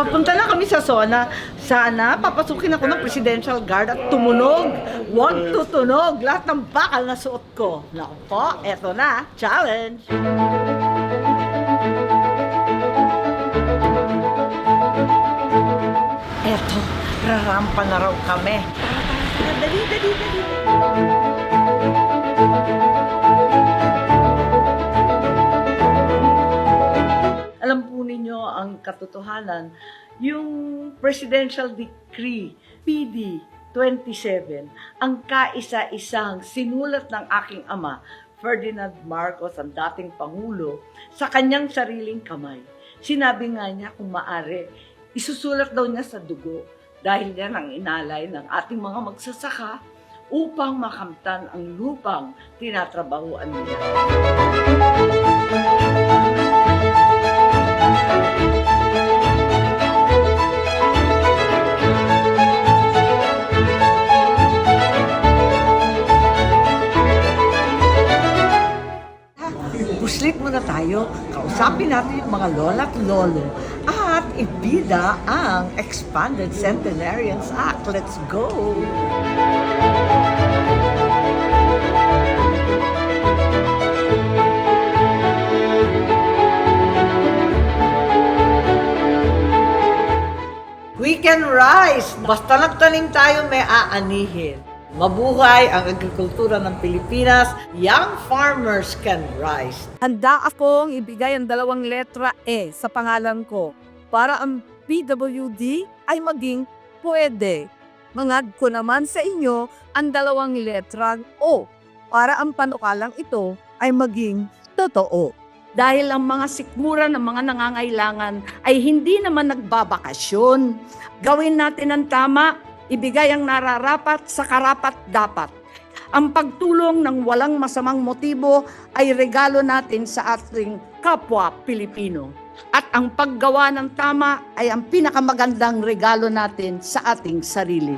Papunta na kami sa zona. Sana papasukin ako ng Presidential Guard at tumunog. Huwag tutunog. Lahat ng bakal na suot ko. Naku po, eto na. Challenge! Eto, rarampa na raw kami. Tara, tara, tara. Dali, dali, ang katotohanan, yung Presidential Decree PD 27, ang kaisa-isang sinulat ng aking ama, Ferdinand Marcos, ang dating Pangulo, sa kanyang sariling kamay. Sinabi nga niya kung maari, isusulat daw niya sa dugo dahil yan ang inalay ng ating mga magsasaka upang makamtan ang lupang tinatrabahuan nila. Puslit muna tayo. Kausapin natin yung mga lola at lolo. At ibida ang Expanded Centenarians Act. Let's go! Can rise! Basta nagtanim tayo, may aanihin. Mabuhay ang agrikultura ng Pilipinas. Young farmers can rise. Handa akong ibigay ang dalawang letra E sa pangalan ko para ang PWD ay maging pwede. Mangad ko naman sa inyo ang dalawang letrang O para ang panukalang ito ay maging totoo. Dahil ang mga sikmura ng mga nangangailangan ay hindi naman nagbabakasyon. Gawin natin ang tama, ibigay ang nararapat sa karapat-dapat. Ang pagtulong ng walang masamang motibo ay regalo natin sa ating kapwa Pilipino. At ang paggawa ng tama ay ang pinakamagandang regalo natin sa ating sarili.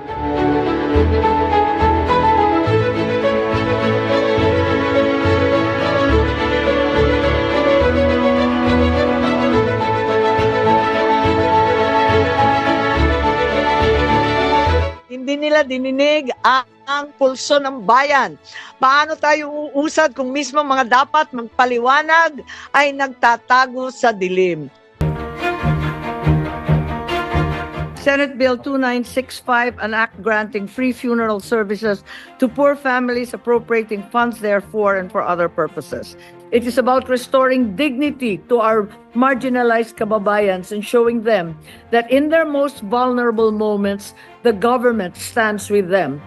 Nila dininig ang pulso ng bayan. Paano tayo uusad kung mismo mga dapat magpaliwanag ay nagtatago sa dilim? Senate Bill 2965, an act granting free funeral services to poor families, appropriating funds therefore and for other purposes. It is about restoring dignity to our marginalized kababayans and showing them that in their most vulnerable moments, the government stands with them.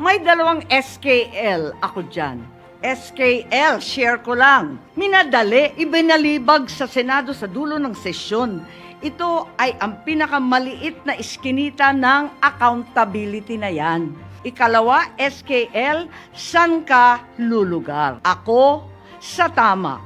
May dalawang SKL ako dyan. SKL, share ko lang. Minadali, ibinalibag sa Senado sa dulo ng sesyon. Ito ay ang pinakamaliit na iskinita ng accountability na yan. Ikalawa, SKL, san ka lulugar? Ako, sa tama.